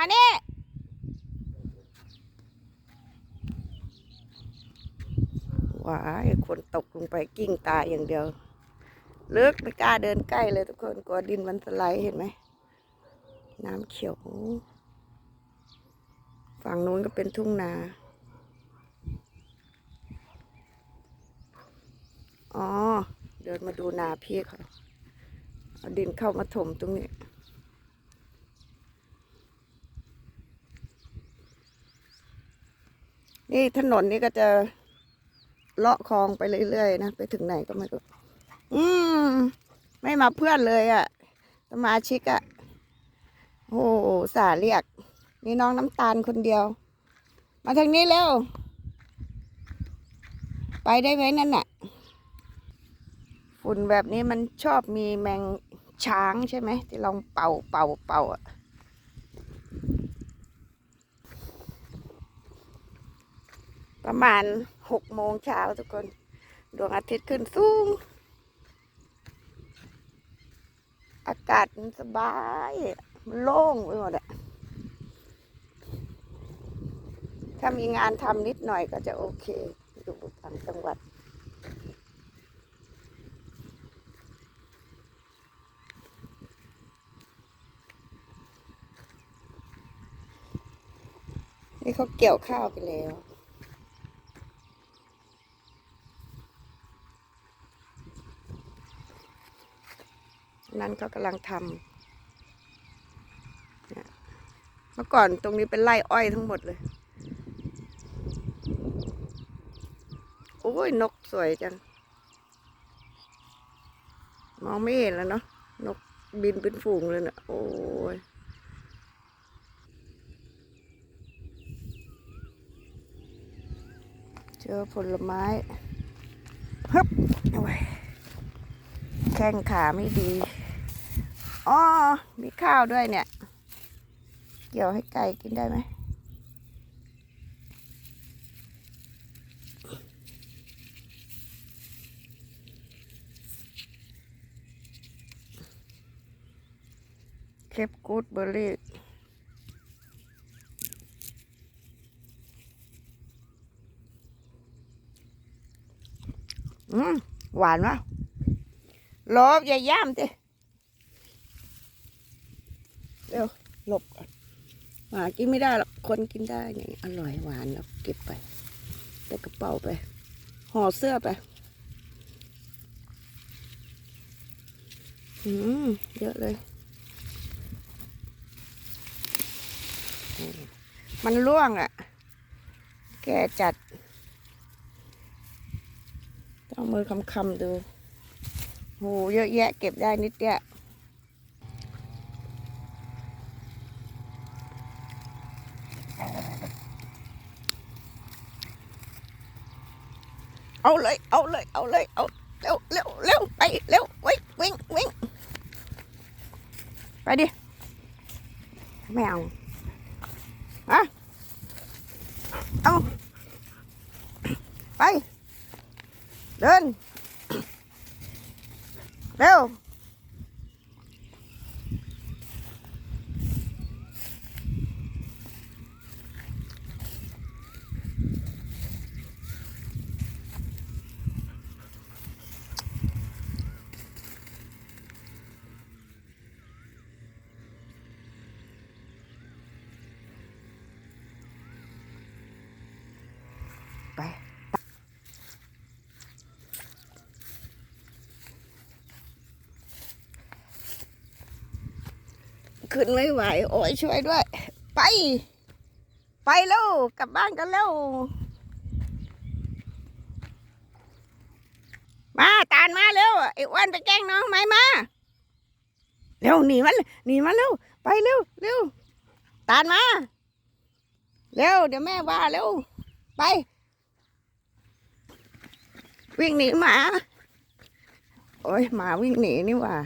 มานี่ว้าคนตกลงไปกิ้งตายอย่างเดียว เลึกไม่กล้าเดินใกล้เลยทุกคนกลัวดินมันสไลด์เห็นไหม น้ำเขียว ฝั่งนู้นก็เป็นทุ่งนา อ๋อ เดินมาดูนาพี่เขาเอาดินเข้ามาถมตรงนี้ นี่ถนนนี่ก็จะเลาะคลองไปเรื่อยๆนะไปถึงไหนก็ไม่รู้อืม ไม่มาเพื่อนเลยอะ่ะสมาชิกอะ่ะโอ้โหสาเรียกมีน้องน้ำตาลคนเดียว มาทางนี้เร็ว ไปได้ไหมนั่นน่ะ ฝุ่นแบบนี้มันชอบมีแมงช้างใช่ไหมที่ลองเป่าเป่าเป่าอะ ประมาณหกโมงเช้าทุกคน ดวงอาทิตย์ขึ้นสูง อากาศมันสบายมันโล่งไปหมดอะถ้ามีงานทำนิดหน่อยก็จะโอเค อยู่ต่างจังหวัดนี่เขาเกี่ยวข้าวไปแล้ว นั่นเขากำลังทำเมื่อก่อนตรงนี้เป็นไร่อ้อยทั้งหมดเลย โอ้ยนกสวยจัง มองไม่เห็นแล้วเนาะนกบินเป็นฝูงเลยเนะโอ้ยเจอผลไม้ฮึบเอาไว้แข้งขาไม่ดี อ๋อ มีข้าวด้วยเนี่ย เกี่ยวให้ไก่กินได้ไหมเคปกูดเบอร์รี่อืมหวานวะลบอย่าย่ำติ เร็วหลบก่อนหมากินไม่ได้หรอกคนกินได้ไงอร่อยหวานแล้วเก็บไปใส่กระเป๋าไปห่อเสื้อไปอืมเยอะเลย มันร่วงอะ่ะ แกจัด ต้องมือคำคำๆดูโหเยอะแยะเก็บได้นิดเดียว เอาเลย เอาเลย เอาเลย เอาเร็วเร็วเร็วไปเร็ววิ่งวิ่งวิ่งไปดิ ไม่เอาฮะเอาไป เดิน เร็ว ขึ้นไม่ไหว โอ้ยช่วยด้วย ไป ไปเร็วกลับบ้านกันเร็วมาตานมาเร็วไอ้อ้วนไปแกล้งน้องไหมมาเร็วหนีมันหนีมาเร็วไปเร็วเร็วตานมาเร็วเดี๋ยวแม่ว่าเร็วไป วิ่งหนีหมาโอ้ยหมาวิ่งหนีนี่ว่า